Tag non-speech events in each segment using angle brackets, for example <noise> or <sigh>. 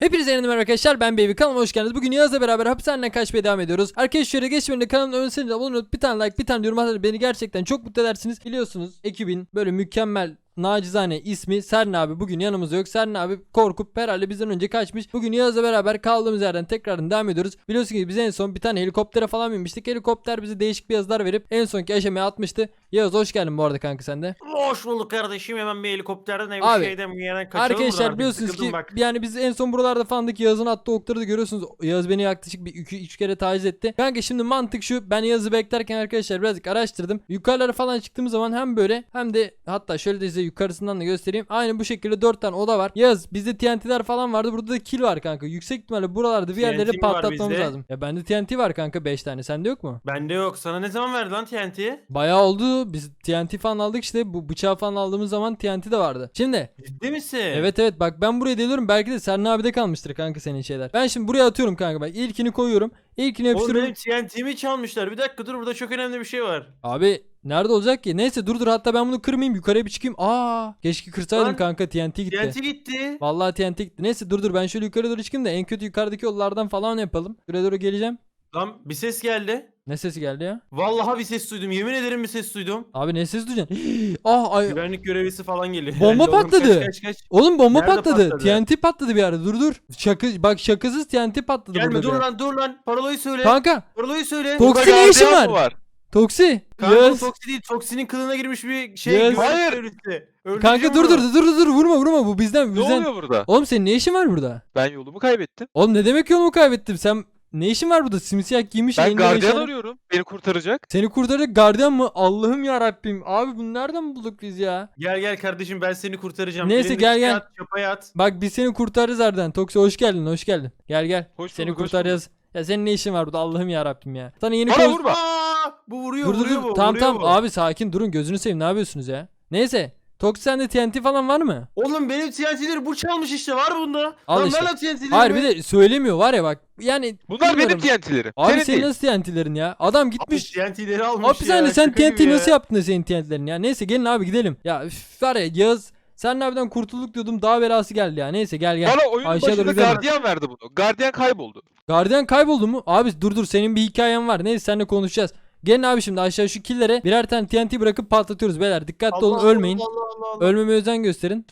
Hepinize yeniden merhaba arkadaşlar ben Baby kanalıma hoş geldiniz. Bugün Yağız'la beraber hapishaneden kaçmaya devam ediyoruz. Arkadaşlar geçmeden de kanalın ön abone olup bir tane like bir tane yorum atarsanız beni gerçekten çok mutlu edersiniz. Biliyorsunuz ekibin böyle mükemmel nacizane ismi Sern abi bugün yanımızda yok. Sern abi korkup herhalde bizden önce kaçmış. Bugün Yağız'la beraber kaldığımız yerden tekrardan devam ediyoruz. Biliyorsunuz ki biz en son bir tane helikoptere falan binmiştik. Helikopter bize değişik bir yazılar verip en sonki aşamaya atmıştı. Yağız hoş geldin bu arada kanka sen de. Hoş bulduk kardeşim hemen bir helikopterden Abi, şeyden bir yerden kaçalım Arkadaşlar buradan biliyorsunuz ki bak. yani biz en son buralarda falandık Yağız'ın attığı okları da görüyorsunuz. Yağız beni yaklaşık bir 2-3 kere taciz etti. Kanka şimdi mantık şu ben Yağız'ı beklerken arkadaşlar birazcık araştırdım. Yukarılara falan çıktığımız zaman hem böyle hem de hatta şöyle de size yukarısından da göstereyim. Aynı bu şekilde 4 tane oda var. Yağız bizde TNT'ler falan vardı. Burada da kill var kanka. Yüksek ihtimalle buralarda bir yerleri TNT mi var patlatmamız bizde? lazım. Ya bende TNT var kanka 5 tane. Sende yok mu? Bende yok. Sana ne zaman verdi lan TNT'yi? Bayağı oldu. Biz TNT falan aldık işte. Bu bıçağı falan aldığımız zaman TNT de vardı. Şimdi Ciddi misin? Evet evet bak ben buraya deliyorum belki de Serna abide kalmıştır kanka senin şeyler. Ben şimdi buraya atıyorum kanka bak ilkini koyuyorum. İlkini Oğlum yapıştırıyorum. benim TNT'mi çalmışlar. Bir dakika dur burada çok önemli bir şey var. Abi nerede olacak ki? Neyse dur dur hatta ben bunu kırmayayım yukarıya bir çıkayım. Aa keşke kırsaydım Lan, kanka TNT gitti. TNT gitti. Vallahi TNT gitti. Neyse dur dur ben şöyle yukarı doğru çıkayım da en kötü yukarıdaki yollardan falan yapalım. Buraya doğru geleceğim. Lan bir ses geldi. Ne sesi geldi ya? Vallahi bir ses duydum. Yemin ederim bir ses duydum. Abi ne ses duyacaksın? <gasps> ah ay. Güvenlik görevlisi falan geliyor. Bomba. Oğlum patladı. Kaç, kaç, kaç. Oğlum bomba Nerede patladı. patladı? TNT patladı bir yerde. Dur dur. Şaka bak şakasız TNT patladı Gelme burada. dur bir yerde. lan dur lan. Parolayı söyle. Kanka Parolayı söyle. Tok- Toksi ne işin gardiyan var? Toksi. Kanka o Yes. Toksi değil. Toksi'nin kılığına girmiş bir şey. Yes. güvenlik Hayır. görevlisi. Öldüreceğim Kanka dur dur dur dur dur vurma vurma bu bizden Ne bizden. oluyor burada? Oğlum senin ne işin var burada? Ben yolumu kaybettim. Oğlum ne demek yolumu kaybettim? Sen ne işin var burada? Simsiyah giymiş. Ben elinde gardiyan meşale- arıyorum. Beni kurtaracak. Seni kurtaracak gardiyan mı? Allah'ım ya Rabbim. Abi bunu nereden bulduk biz ya? Gel gel kardeşim ben seni kurtaracağım. Neyse, Elindeki gel, gel. At, çapaya at. Bak biz seni kurtarırız Erden. Toksi hoş geldin hoş geldin. Gel gel. Hoş seni bulduk, hoş kurtaracağız. Ya senin ne işin var burada? Allah'ım ya Rabbim ya. Sana yeni Bana vurma. Aa, bu vuruyor Dur vuruyor dur. bu. Tamam vuruyor tamam bu. abi sakin durun gözünü seveyim ne yapıyorsunuz ya? Neyse. Toksi sende TNT falan var mı? Oğlum benim TNT'leri bu çalmış işte var bunda. Al Lan işte. lan TNT'leri. Hayır bir de söylemiyor var ya bak. Yani Bunlar bilmiyorum. benim TNT'lerim. Abi Senin değil. nasıl TNT'lerin ya? Adam Gitmiş. gitmiş. TNT'leri almış Hapishane ya. sen şaka gibi TNT ya. nasıl yaptın da senin TNT'lerin ya? Neyse gelin abi gidelim. Ya üf, var ya Yağız sen abiden kurtulduk diyordum daha belası geldi ya. Neyse gel gel. Bana oyunun Aşağı doğru başında gardiyan verdi bunu. Gardiyan kayboldu. Gardiyan kayboldu mu? Abi dur dur senin bir hikayen var. Neyse seninle konuşacağız. Gelin abi şimdi aşağı şu killere birer tane TNT bırakıp patlatıyoruz beyler. Dikkatli Allah olun Allah, ölmeyin. Allah Allah Allah. Ölmemeye özen gösterin.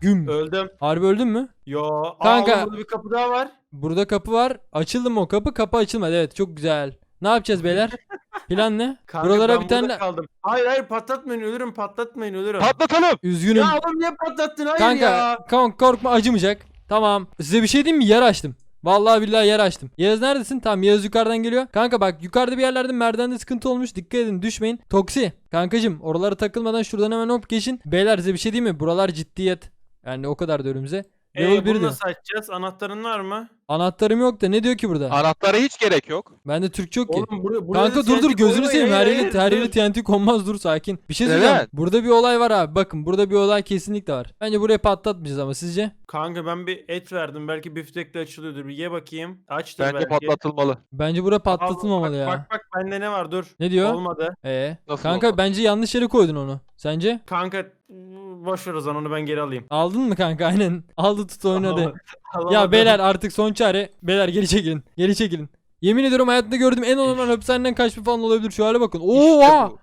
Güm. Öldüm. Harbi öldün mü? Yo. Kanka. Aa, burada bir kapı daha var. Burada kapı var. Açıldı mı o kapı? Kapı açılmadı. Evet çok güzel. Ne yapacağız beyler? Plan ne? <laughs> Kanka, Buralara ben bir tane kaldım. Hayır hayır patlatmayın ölürüm patlatmayın ölürüm. Patlatalım. üzgünüm. Ya oğlum niye patlattın hayır Kanka ya. kork- korkma acımayacak. Tamam. Size bir şey diyeyim mi? Yer açtım. Vallahi billahi yer açtım. Yağız neredesin? Tamam Yağız yukarıdan geliyor. Kanka bak yukarıda bir yerlerde merdivende sıkıntı olmuş. Dikkat edin düşmeyin. Toksi. Kankacım oralara takılmadan şuradan hemen hop geçin. Beyler size bir şey diyeyim mi? Buralar ciddiyet. Yani o kadar da önümüze. Level Ee, 1 bunu diyor. nasıl açacağız? Anahtarın var mı? Anahtarım yok da ne diyor ki burada? Anahtara hiç gerek yok. Bende Türkçe yok ki. Oğlum buraya, buraya Kanka dur dur gözünü seveyim her yeri her yeri TNT konmaz dur sakin. Bir şey söyleyeceğim. Burada bir olay var abi. Bakın burada bir olay kesinlikle var. Bence buraya patlatmayacağız ama sizce? Kanka ben bir et verdim. Belki biftekle açılıyordur. Bir ye bakayım. Açtır Bence belki. patlatılmalı. Bence bura Al, patlatılmamalı bak, ya. Bak bak bende ne var dur. Ne diyor? Olmadı. Ee, Nasıl kanka olmadı? bence yanlış yere koydun onu. Sence? Kanka boş ver o zaman onu ben geri alayım. Aldın mı kanka? <laughs> Aynen. Aldı tut oynadı. Ya beyler artık son çare. Beyler geri çekilin. Geri çekilin. Yemin ediyorum hayatımda gördüğüm en normal hapishaneden kaçma falan olabilir. Şu hale bakın. İşte Oo! bu.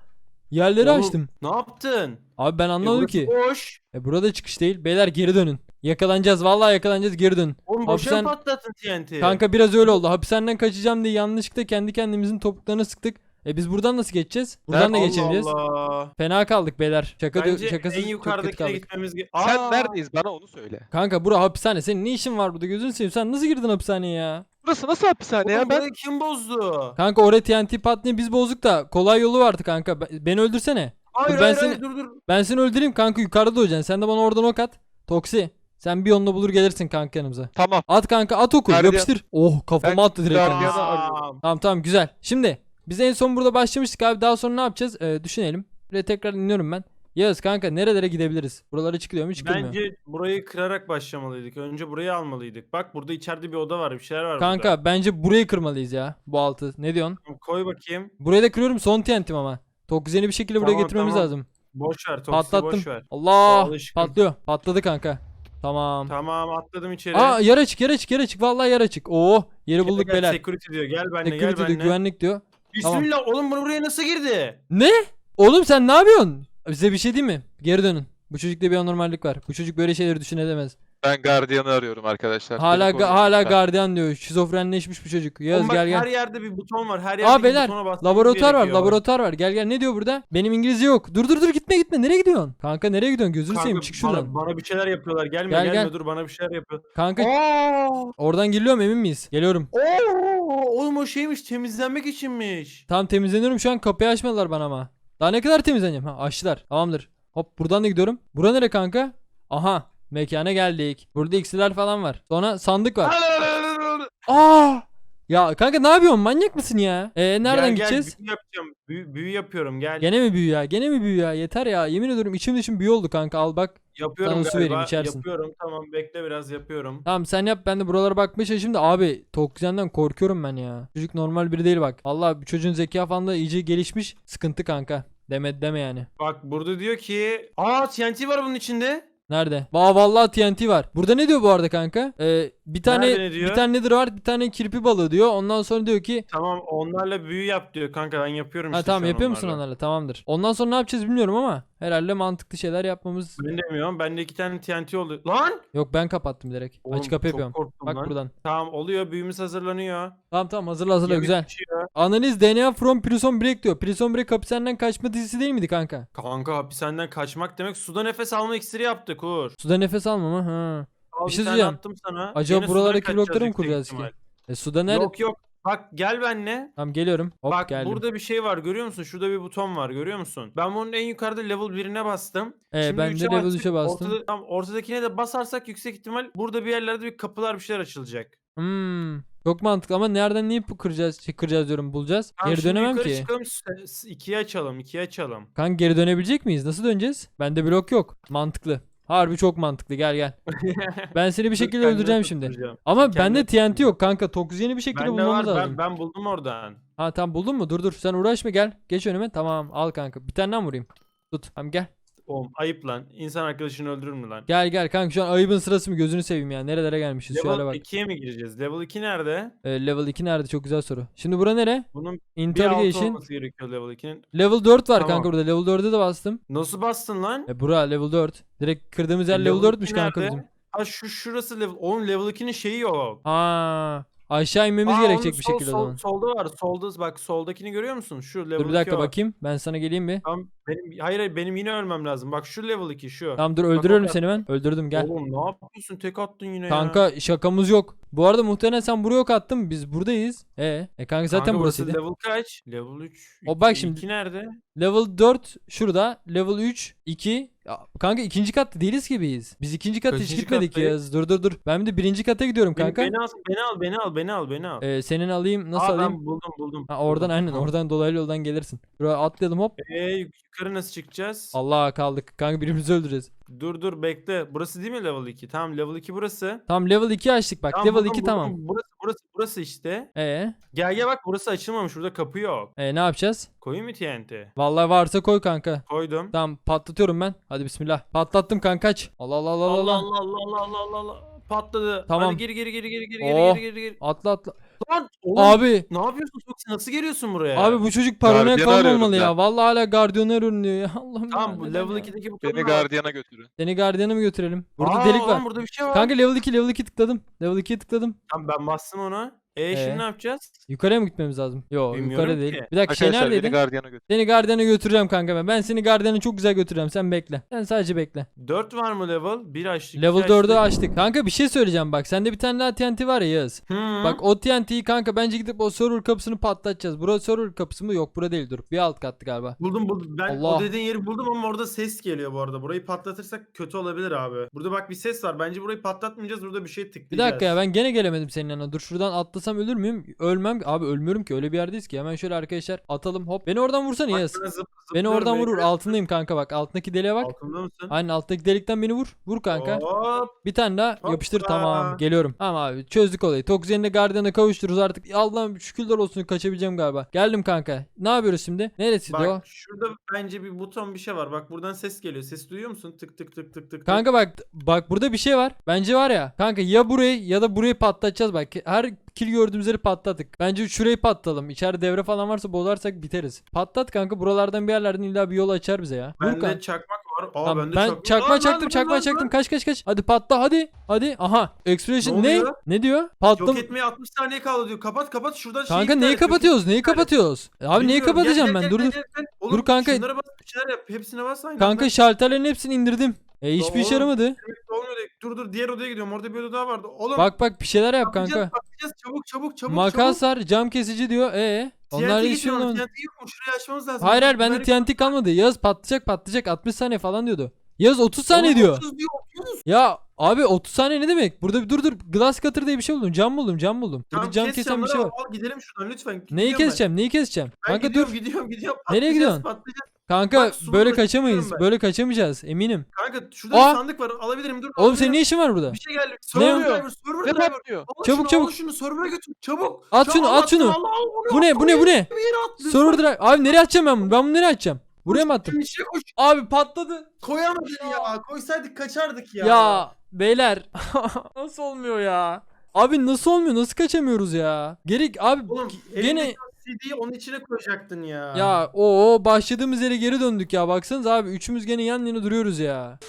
Yerleri Oğlum, açtım. Ne yaptın? Abi ben E, anlamadım burası ki. Boş. E burada çıkış değil. Beyler geri dönün. Yakalanacağız. Vallahi yakalanacağız. Geri dönün. Oğlum Hapishane- mı patlattın TNT? Kanka biraz öyle oldu. Hapishaneden kaçacağım diye yanlışlıkla kendi kendimizin topuklarını sıktık. E biz buradan nasıl geçeceğiz? Buradan da Allah geçemeyeceğiz. Allah. Fena kaldık beyler. Şaka Bence şakasız en çok kötü yukarıdakine kaldık. gitmemiz ge- Sen neredeyiz bana onu söyle. Kanka bura hapishane. Senin ne işin var burada? Gözünü seveyim. Sen nasıl girdin hapishaneye ya? Burası nasıl hapishane Oğlum ya? Ben burayı kim bozdu? Kanka oraya TNT patlayı biz bozduk da kolay yolu vardı kanka. Be- Beni öldürsene. Hayır ben hayır, seni- hayır dur dur. Ben seni öldüreyim kanka yukarıda olacaksın. Sen de bana oradan ok at. Toksi. Sen bir yolunu bulur gelirsin kanka yanımıza. tamam. At kanka at oku Gardiyan- yapıştır. Oh kafama Ben attı direkt. yalnız. Arıyorum. Tamam. Tamam güzel. Şimdi biz en son burada başlamıştık abi. Daha sonra ne yapacağız? Ee, düşünelim. Buraya tekrar iniyorum ben. Yağız kanka nerelere gidebiliriz? Buralara çıkılıyor mu çıkılmıyor? Bence burayı kırarak başlamalıydık. Önce burayı almalıydık. Bak burada içeride bir oda var. Bir şeyler var Kanka bence burayı kırmalıyız ya. Bu altı. Ne diyorsun? burada. Koy bakayım. Burayı da kırıyorum son TNT'm ama. Çok güzel bir şekilde buraya Tamam, getirmemiz tamam. lazım. Boş ver. Toksi Patlattım. boş ver. Allah patlıyor. Patladı kanka. Tamam. Tamam atladım içeri. Aa yer açık yer açık yer açık. Vallahi yer açık. Oo yeri bulduk gel, beyler. Security diyor. Gel benimle gel Security diyor, benimle. güvenlik diyor. Tamam. Bismillah oğlum bunu buraya nasıl girdi? Ne? Oğlum sen ne yapıyorsun? Bize bir şey değil mi? Geri dönün. Bu çocukta bir anormallik var. Bu çocuk böyle şeyleri düşünedemez. Ben gardiyanı arıyorum arkadaşlar. Hala koruyun hala gardiyan diyor. Şizofrenleşmiş bu çocuk. Yaz Oğlum bak, gel Her gel. yerde bir buton var. Her yerde Aa beyler butona basmamız laboratuvar var gerekiyor. laboratuvar var. Gel gel ne diyor burada? Benim İngilizce yok. Dur dur dur gitme gitme. Nereye gidiyorsun? Kanka nereye gidiyorsun? Gözünü Kanka, seveyim çık şuradan. Bana, bana bir şeyler yapıyorlar. Gelme Gel, gelme gel. dur bana bir şeyler yapıyor. Kanka Oo! oradan giriliyor mu emin miyiz? Geliyorum. Oo! Oğlum o şeymiş temizlenmek içinmiş. Tamam temizleniyorum şu an kapıyı açmadılar bana ama. Daha ne kadar temizleneceğim? Ha açtılar. Tamamdır. Hop buradan da gidiyorum. Bura nere kanka? Aha mekana geldik. Burada iksirler falan var. Sonra sandık var. Aa! Ya kanka ne yapıyorsun? Manyak mısın ya? Ee nereden Gel, gideceğiz? Gel, büyü yapacağım. Büyü, büyü yapıyorum gel. Gene mi büyü ya? Gene mi büyü ya? Yeter ya. Yemin ediyorum içim dışım büyü oldu kanka. Al bak. yapıyorum sana su galiba. vereyim, içersin. Yapıyorum tamam bekle biraz yapıyorum. Tamam sen yap ben de buralara bakmaya çalışayım da abi Tokuzyan'dan korkuyorum ben ya. Çocuk normal biri değil bak. Allah bu çocuğun zeka falan da iyice gelişmiş. Sıkıntı kanka. Deme deme yani. Bak burada diyor ki Aa TNT var bunun içinde. Nerede? Aa vallahi TNT var. Burada ne diyor bu arada kanka? Ee, bir tane Nerede ne diyor? bir tane nedir var? Bir tane kirpi balığı diyor. Ondan sonra diyor ki Tamam onlarla büyü yap diyor kanka ben yapıyorum Ha işte tamam şu an yapıyor musun onlarla. onlarla? Tamamdır. Ondan sonra ne yapacağız bilmiyorum ama herhalde mantıklı şeyler yapmamız. Ben demiyorum. Bende iki tane TNT oldu. Lan! Yok ben kapattım direkt. Oğlum, Açık kapı çok yapıyorum. korktum Bak lan. buradan. Tamam oluyor. Büyümüz hazırlanıyor. Tamam tamam hazırla hazırla Yemek güzel. pişiyor. Analiz DNA from Prison Break diyor. Prison Break hapishaneden kaçma dizisi değil miydi kanka? Kanka hapishaneden kaçmak demek suda nefes alma iksiri yaptı kur. Suda nefes alma mı? Ha. Al Bir şey tane söyleyeceğim. attım sana. Acaba Gene sudan buralardaki kaçacağız mı yüksek kuracağız ki? ihtimal. E suda nerede? Yok yok. Bak gel benle. Tamam geliyorum. Hop Bak geldim. burada bir şey var görüyor musun? Şurada bir buton var görüyor musun? Ben bunun en yukarıda level 1'ine bastım. Ee, Şimdi ben de üçe level bastık. 3'e bastım. Ortada, tam ortadakine de basarsak yüksek ihtimal burada bir yerlerde bir kapılar bir şeyler açılacak. Hmm. Çok mantıklı ama nereden neyi kıracağız? Şey, kıracağız diyorum bulacağız. Tamam, geri şimdi dönemem yukarı ki. çıkalım s- s- ikiye açalım ikiye açalım. Kanka geri dönebilecek miyiz? Nasıl döneceğiz? Bende blok yok. Mantıklı. Harbi çok mantıklı. Gel gel. <laughs> Ben seni bir şekilde öldüreceğim şimdi. tutturacağım. Ama Kendime bende TNT yok kanka. Tokuzyeni bir şekilde Bende bulmamız var lazım. ben, ben buldum oradan. Ha tamam buldun mu? Dur dur. Sen uğraşma gel. Geç önüme. Tamam al kanka. Bir tane daha mı vurayım? Tut. Tamam gel. Oğlum ayıp lan. İnsan arkadaşını öldürür mü lan? Gel gel kanka şu an ayıbın sırası mı? Gözünü seveyim ya. Nerelere gelmişiz? Şu hale Level bak. 2'ye mi gireceğiz? Level 2 nerede? Ee, level 2 nerede? Çok güzel soru. Şimdi bura nere? Bunun bir altı Interrogation. olması gerekiyor level 2'nin. Level 4 var Tamam. kanka burada. Level 4'e de bastım. Nasıl bastın lan? E bura level 4. Direkt kırdığımız yer E, level level 4'müş iki kanka nerede? bizim. Ha şu şurası level. Oğlum level 2'nin şeyi yok. Aa, aşağı inmemiz Aa, gerekecek onun bir sol- şekilde o sol- zaman. Solda var. Solda bak soldakini görüyor musun? Şu level Dur bir dakika 2 o. bakayım. Ben sana geleyim bir. Tamam, benim, hayır hayır benim yine ölmem lazım. Bak şu level 2 şu. Tamam dur öldürüyorum seni ben. Öldürdüm gel. Oğlum ne yapıyorsun? Tek attın yine ya. Kanka şakamız yok. Bu arada muhtemelen sen buraya ok attın. Biz buradayız. E, e kanka zaten Kanka burasıydı. Level kaç? Level 3. O bak şimdi- 2 nerede? Level 4 şurada. Level 3 2. Ya, kanka ikinci katta değiliz ki biz. İkinci kat hiç Kaçıncı gitmedik ya. kattayız? Dur dur dur. Ben bir de birinci kata gidiyorum Beni, kanka. beni al, beni al, beni al, beni al, beni al. Ee, senin alayım. Nasıl Aa, alayım? ben buldum, buldum. Ha, oradan buldum. aynen Tamam. oradan dolaylı yoldan gelirsin. Buraya atlayalım hop. Ee, yukarı nasıl çıkacağız? Allah kaldık. Kanka birbirimizi öldüreceğiz. Dur dur bekle. Burası değil mi level 2? Tamam level 2 burası. Tamam level 2 açtık bak. Tamam, level buldum, 2 buldum. tamam. Burası burası burası işte. Ee, Gel gel bak burası açılmamış. Burada kapı yok. e, ne yapacağız? Koyayım mı TNT? Vallahi varsa koy kanka. Koydum. Tamam patlatıyorum ben. Hadi bismillah. Patlattım kanka kaç. Allah Allah Allah Allah Allah. Allah Allah Allah Allah. Patladı. Tamam. Hadi geri geri geri geri geri Oh. geri geri geri. Atla atla. Lan oğlum Abi. ne yapıyorsun Foxy? Nasıl geliyorsun buraya? Abi bu çocuk paranoyak Gardiyanı arıyorum olmamalı ya. ben. Vallahi hala gardiyanı arıyorum diyor ya. <laughs> Allah'ım Tamam bu level ya? 2'deki butonu Beni gardiyana götürün. Seni gardiyana mı götürelim? Burada Aa, delik var. oğlum burada bir şey var. Kanka level 2 level 2 tıkladım. Level 2'ye tıkladım. Tamam ben bastım ona. E Ee? şimdi ne yapacağız? Yukarıya mı gitmemiz lazım? Yok Bilmiyorum yukarı değil. ki. Bir dakika şey Arkadaşlar beni gardiyana götürün. Seni gardiyana götüreceğim kanka ben. Ben seni gardiyana çok güzel götüreceğim. Sen bekle. Sen sadece bekle. 4 var mı level? 1 açtık. Level iki 4'ü açtık. açtık. Kanka bir şey söyleyeceğim bak. Sende bir tane daha TNT var ya Yağız. Hı. Bak o TNT'yi kanka bence gidip o server kapısını patlatacağız. Burası server kapısı mı? Yok bura değil dur. Bir alt kattı galiba. Buldum buldum. Ben Allah. o dediğin yeri buldum ama orada ses geliyor bu arada. Burayı patlatırsak kötü olabilir abi. Burada bak bir ses var. Bence burayı patlatmayacağız. Burada bir şey Bir tıklayacağız. dakika ya ben gene gelemedim senin yanına. Dur şuradan atlasam atlasam ölür müyüm? Ölmem. Abi ölmüyorum ki öyle bir yerdeyiz ki. Hemen şöyle arkadaşlar atalım hop. Beni oradan vursana Yaz. zıp- Beni oradan vurur. bekle. Altındayım kanka bak. Altındaki deliğe bak. Altında mısın? Aynen alttaki delikten beni vur. Vur kanka. Hop. Bir tane daha Hoppa. yapıştır tamam geliyorum. Tamam abi çözdük olayı. Toksiyonla Guardian'a kavuştururuz artık. Allah'ım şükürler olsun kaçabileceğim galiba. Geldim kanka. Ne yapıyoruz şimdi? Neresi o? Bak şurada bence bir buton bir şey var. Bak buradan ses geliyor. Ses duyuyor musun? Tık tık tık tık tık. Kanka bak bak burada bir şey var. Bence var ya. Kanka ya burayı ya da burayı patlatacağız bak. Her kill gördüğümüz yeri patlattık. Bence şurayı patlatalım. İçeride devre falan varsa bozarsak biteriz. Patlat kanka buralardan bir yerlerden illa bir yol açar bize ya. Vur Bende kanka. çakmak var. Aa Tamam, bende ben çakma Lan, çaktım lan, çakma lan, çaktım lan. kaç kaç kaç hadi patla hadi hadi aha expression Ne ne oluyor? ne diyor patlam Yok etmeye 60 saniye kaldı diyor. Kapat kapat şuradan şeyi kanka neyi kapatıyoruz neyi kapatıyoruz abi neyi Bilmiyorum, kapatacağım gel, ben gel, dur gel, dur gel, gel. Oğlum, Dur kanka. Şunlara bas bir şeyler yap. Hepsine bas aynı kanka şalterlerin hepsini indirdim e hiçbir işe yaramadı Dur dur diğer odaya gidiyorum. Orada bir oda daha vardı. Oğlum. bak bak bir şeyler yap kanka Bakacağız çabuk çabuk çabuk. makas çabuk. var cam kesici diyor e onlar olmadı TNT yok mu? Şurayı açmamız lazım. hayır hayır bende TNT kalmadı Yaz patlayacak patlayacak 60 saniye falan diyordu Yaz 30 saniye diyor 30 diyor 30. ya abi 30 saniye ne demek burada bir dur dur glass cutter diye bir şey buldum cam buldum cam buldum burada Tamam, cam kes kesen bir şey var Al gidelim şuradan lütfen. neyi Gidiyorum ben. keseceğim neyi keseceğim Ben kanka dur gidiyorum, gidiyorum gidiyorum. Nereye gidiyorsun? patlayacağız. Kanka Bak, böyle kaçamayız. ben. Böyle kaçamayacağız eminim. Kanka şurada Aa! bir sandık var alabilirim dur. Oğlum senin alabilirim. ne işin var burada? Bir şey geldi. Ne Server o? driver, server Ne driver. patlıyor? Al Çabuk, şunu, çabuk. Al şunu server'a götür çabuk. At Şu şunu, at şunu. Bu ne, bu ne, bu ne? Server drive. Abi nereye atacağım ben bunu? Ben bunu nereye atacağım? Buraya mı attım? Koş. Abi patladı. Koyamadın ya. Koysaydık kaçardık ya. Ya, beyler. <laughs> nasıl olmuyor ya? Abi nasıl olmuyor? Nasıl kaçamıyoruz ya? Gerek abi Oğlum gene gene CD'yi onun içine koyacaktın ya. ya o başladığımız yere geri döndük ya. Baksanız abi üçümüz gene yan yana duruyoruz ya.